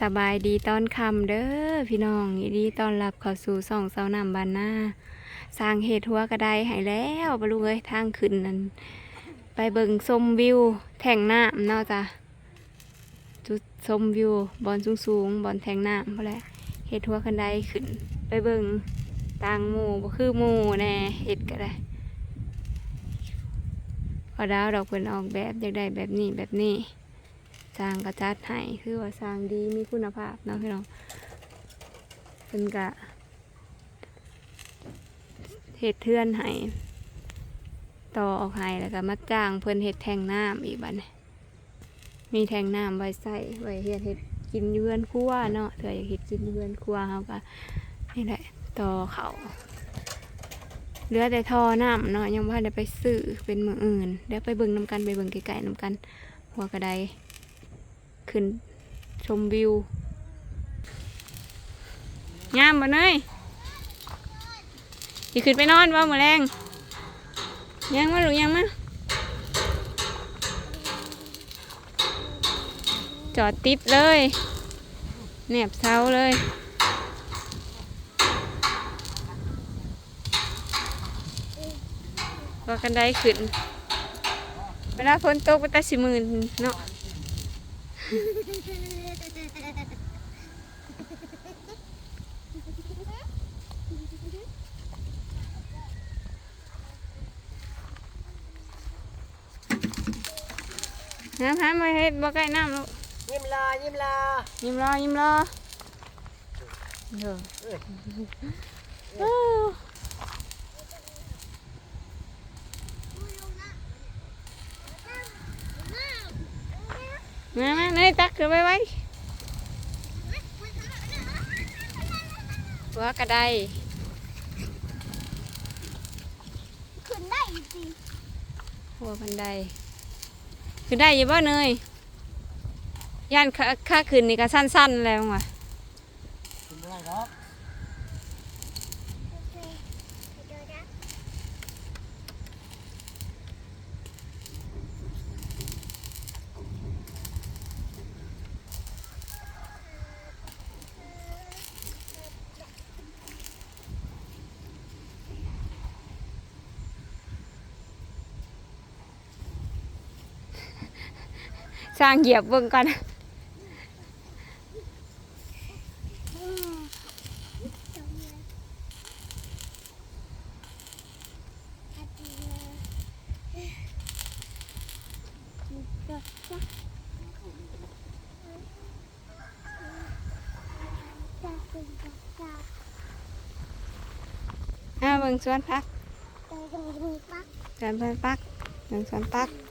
สบายดีตอนคำเด้อพี่น้องยินดีต้อนรับเข้าสู่สองเสาหนำบานหน้าสร้างเหตุหัวกระไดให้แล้วบลูเอ้ยทางขึ้นนั้น ไปเบิ่งชมวิว แท่งน้ำเนาะจ้ะจุดชมวิวบอนสูงๆบอนแท่งน้ำเพราะแหละเหตุหัวกระไดขึ้น ไปเบิ่งต่างหมู่บ่คือหมู่แน่เห็ดก็ได้พอดาวดอกเพิ่นออกแบบอยากได้แบบนี้แบบนี้ สร้างกระจัดให้คือว่าสร้างดีมีคุณภาพเนาะพี่น้องเป็นกะเห็ดเทือนให้ต่อออกให้แล้วก็มาจ้างเพิ่นเห็ดแทงน้ำอีกบัดนี้มีแทงน้ำไว้ใส่ไว้เฮ็ดเห็ดกินอยู่เรือนครัวเนาะเถื่ออยากเห็ดกินอยู่เรือนครัวเฮาก็นี่แหละต่อเขาเหลือแต่ท่อน้ำเนาะยังว่าได้ไปซื้อเป็นมืออื่นเดี๋ยวไปเบิ่งน้ำกันไปเบิ่งไกลๆน้ำกันหัวกระได ขึ้นชมวิวงามบ่เนยสิขึ้นไปนอนว่ามื้อแรงยังมาหรือยังมาจอดติดเลยแนบเสาเลยว่ากันได้ขึ้นเวลาฝนตกไปตาสิมืนเนาะ น้ำหามาเฮ็ดบ่ใกล้น้ำลูกยิ้มลายิ้มลายิ้มรอยิ้มรอเด้อ มามาเนยตักขึ้นไปไว้หัวกระไดขึ้นได้จริงหัวบันไดขึ้นได้อยังบ่เนยย่านค่าค่าขึ้นนี่ก็สั้นๆแล้วว่ะถึงไรเนาะโอเคเดี๋ยวนะ สร้างเหยียบเบิ่งก่อนอืมจงเลยอาทิตย์เลยจ้ะจ้ะจ้ะคุณจ้ะจ้ะอ่าเบิ่งสวนพักเดี๋ยวจะมีปักสวนเพิ่นปักเบิ่งสวนปักปักเสร็จอืม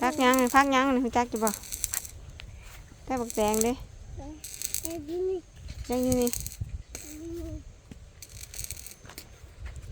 พักยังพักยังนี่รู้จักอยู่บ่แต่บักแดงเด้เดี๋ยวนี้ยังอยู่นี่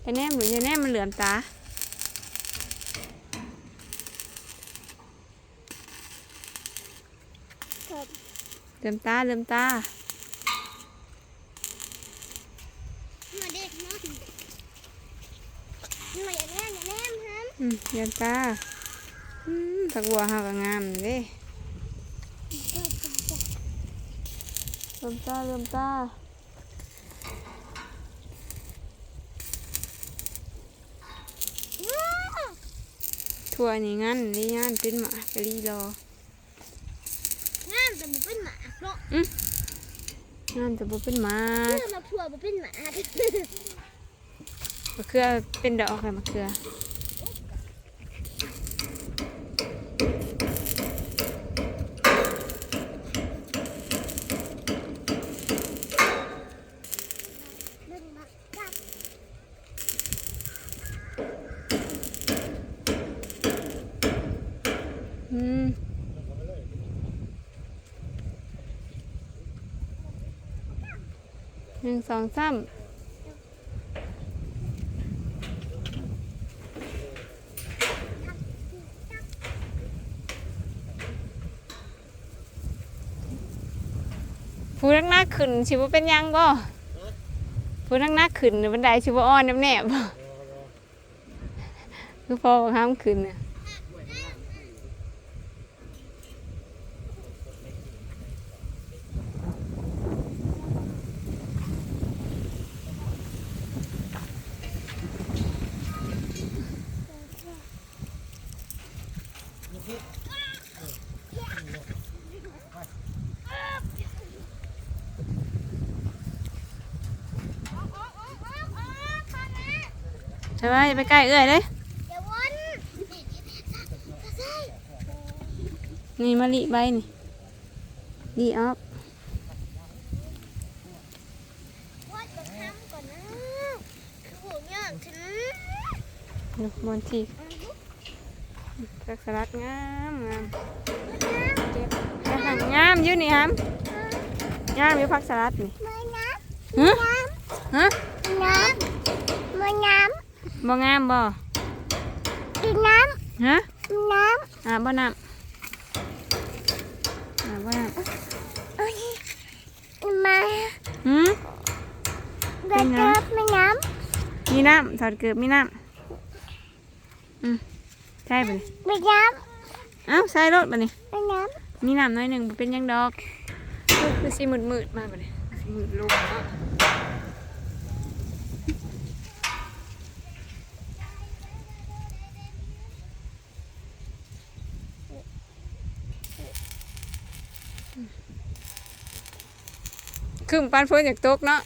แต่แนมหรือจะแนมมันเหลื่อมตาเสร็จเหลื่อมตาเหลื่อมตามาเด็กน้อยหน่อยอย่าแนมอย่าแนมฮะอืมเหลื่อมตาอืม ผักบัวเฮาก็งามเด้เหลื่อมตาเหลื่อมตาทั่วนี่งั้นนี่งานเป็นหมากะลีรองามแต่มันเป็นหมาเนาะงานจะบ่เป็นหมาเพื่อมาพัวมันเป็นหมามะเขือเป็นดอกค่ะมะเขือ เป็นหมาจับ อืม หนึ่งสองสามผู้นักหน้าขึ้นชิบุเป็นยังบ่ผู้นักหน้าขึ้นบันไดชิบุอ่อนแนบแนบบ่คือพอห้ามขึ้นน่ะ ใช่ไหมอย่าไปใกล้เอื้อยเลยเดี๋ยววนนี่มะลิใบนี่ดีออกว่าจะทำก่อนนะคือหูยากถึงดูบนทีสักสลัดงามงามเก็บอาหารงามอยู่นี่ครับงามอยู่ผักสลัดนี่มาน้ฮะำฮะน้ำมาน้ บ่งามบ่ำกินน้ฮะำน้อ่าบ่น้ำอ่าบ่น้ำเอ้ยมาำหืม เดินเจอไม่น้มีน้ำถอดเกือบมีน้ำอืมใช่ปะนี่ำไม่น้เอ้าใส่รถปะนี่ำไม่น้มีน้ำน้อยหนึ่งบ่เป็นหยังดอกคือคือสิมืดมืดๆมาปะนี่สิมืดลงเนาะ คือปานฝนอยากตกเนาะำ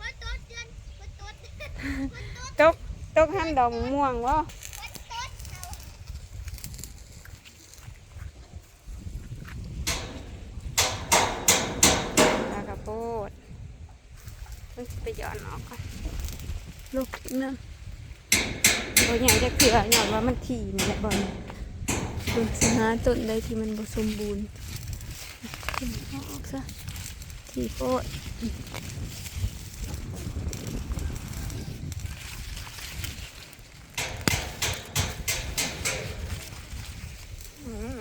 ว่าตัวเดือนว่าตัวเดือนว่าตัวตกตกห้ามดอกม่วงวะว่าตัวตากระโปดเพิ่งสิไปหย้อนออกก่อนลูกทิ้งน้ำบอใหญ่จะเขือหย่อนว่ามันถี่นี่แหละบอล ดูสิหาต้นใดที่มันบสมบูรณ์ขึ้นออกซะถี่โคตรอืม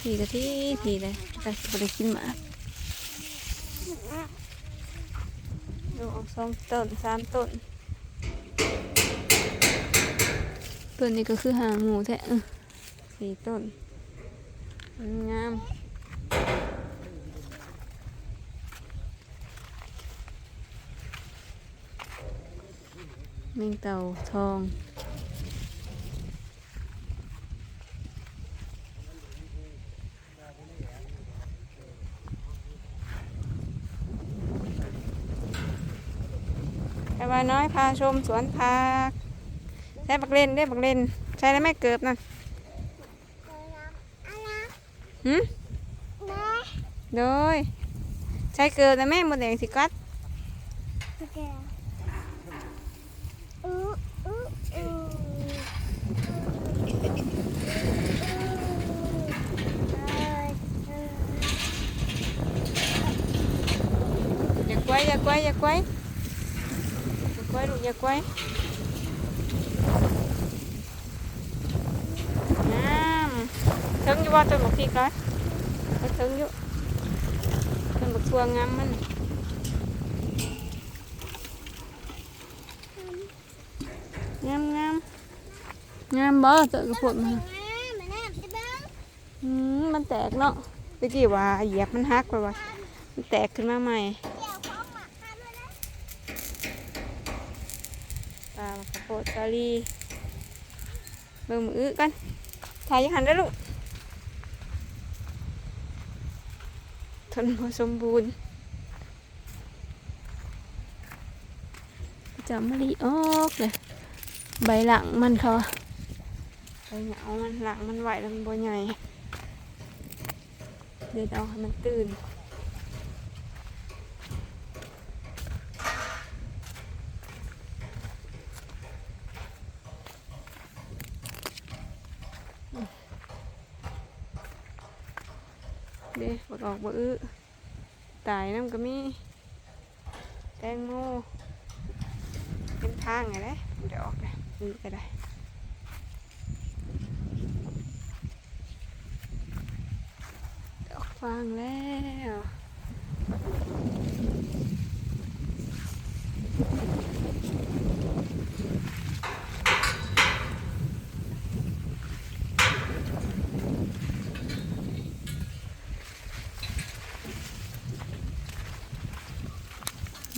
ถี่กะที่ถี่เลยแต่ได้กินหมาดูออกสองต้นสามต้น ต้นนี้ก็คือหางหมูแท้สี่ต้นงามแมงเต่าทองไปวาน้อยพาชมสวนผัก ใช้บักเล่นได้บักเล่นใช้แล้วไม่เกิบนะอะไรหืมแม่โดยใช้เกิบนะแม่หมดแดงสิกัดโอเคอืออืออือเอ้ยเอ้ยอย่าไกวอย่าไกวอย่าไกวอย่าไกวลูกอย่าไกวงามถึง อยู่ว่าต้นบักพริกร้อยถึงอยู่ต้นบักทัวงามมันงามงามงามบ่เจอกระปุกมันม่มาแนมันแตกเนาะตะกี้ว่าเหยียบมันหักไปว่ามันแตกขึ้นมาใหม่ปลาข้าวโพดสาลีเบิ่งมืออื้อกันถ่ายยังหันได้ลูกันพอสมบูรณ์จะมะลิออกเลยใบหลังมันเขาใบเหงามันหลังมันไหวแล้วมันบ่ใหญ่เด็ดเอาให้มันตื่น เด้บดออกบ่อื้อตายน้ำก็มี แตงโมเป็นทางไงเลยเดี๋ยวออกเลยอื้อก็ได้ออกฟางแล้ว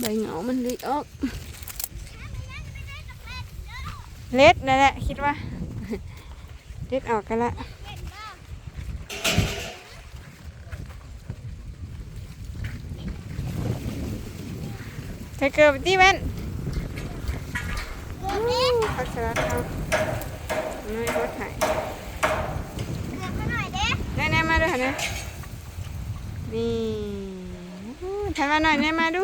ใบเหงามันเลยออก เล็ดนั่นแหละคิดว่า เล็ดออกกันละเห็นป่ะใส่เกลือไปที่แว่นเกือบนี้พักสลัดเอาน้อยรถไถเกือบมาหน่อยเด้แน่ๆมาด้วยค่ะเนี่ยนี่ทำมาหน่อยแน่มาดู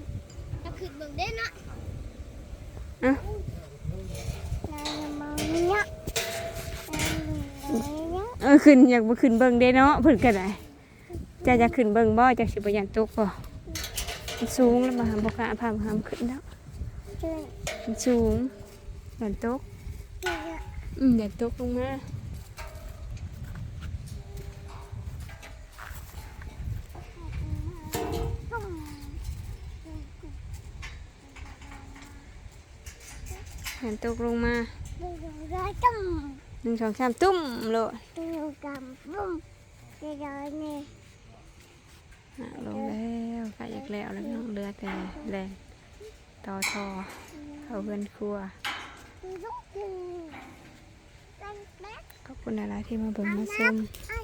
อะเออขึ้นอยากมาขึ้นเบิ่งได้เนาะเพิ่นก็ได้จะจะขึ้นเบิ่งบ่จะสิบ่ยันตกบ่มันสูงแล้วมาหาบ่กล้าพามาหามขึ้นแล้วมันสูงยันตกอืมยันตกลงมา ยันตกลงมาหนึ่งสองสามตุ้มโลดหาลงแล้วกะอยากแล้วแล้วน้องเรือแต่แรงต่อทอเขาเพื่อนครัวขอบคุณหลายๆที่มาเบิ่งมาชมไอ้